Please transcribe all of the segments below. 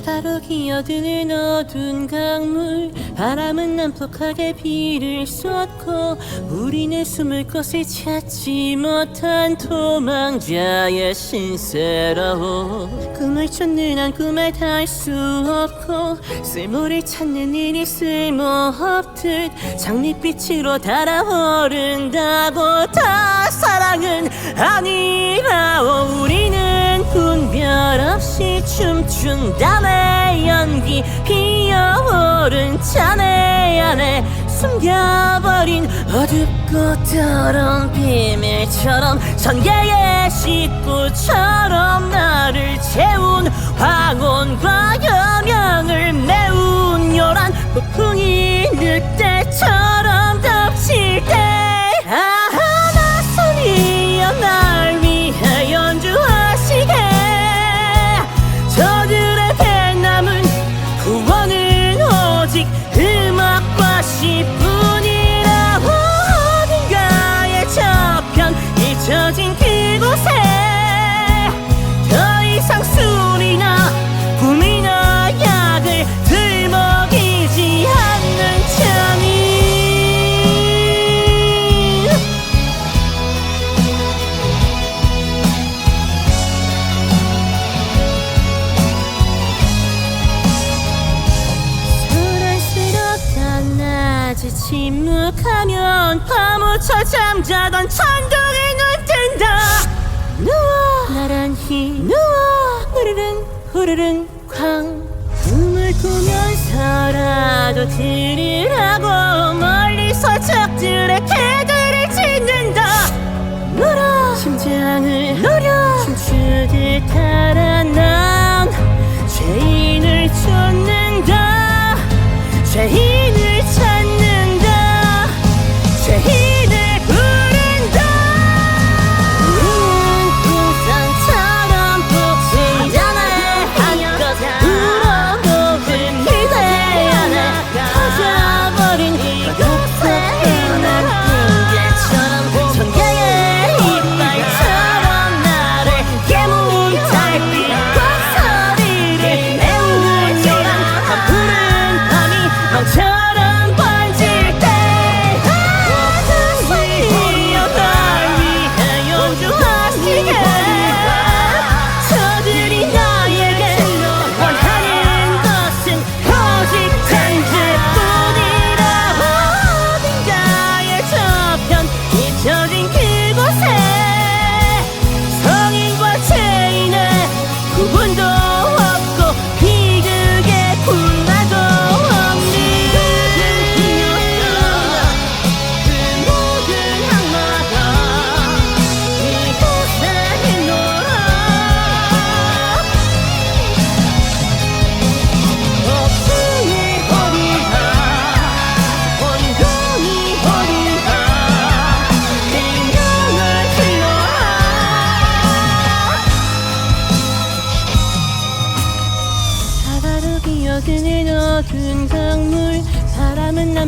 바다로 기어드는 어두운 강물. 바람은 난폭하게 비를 쏟고 우리는 숨을 곳을 찾지 못한 도망자의 신세라고 꿈을 쫓는 한 꿈에 닿을 수 없고 쓸모를 찾는 일이 쓸모없듯 장밋빛으로 달아오른다고 다 사랑은 아니라고 우리는 내 연기 피어오른 잔해 안에 숨겨버린 어둡고 더러운 비밀처럼 전개의 식구처럼 나를 채운 황혼과 침묵하면 파묻혀 잠자던 천둥이 눈 뜬다. 누워. 나란히 누워. 흐르릉 흐르릉 광 꿈을 꾸면서라도 들으라고 멀리서 적들의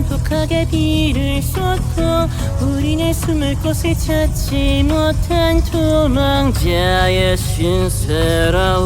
난폭하게 비를 쏟고 우리는 숨을 곳을 찾지 못한 도망자의 신세라고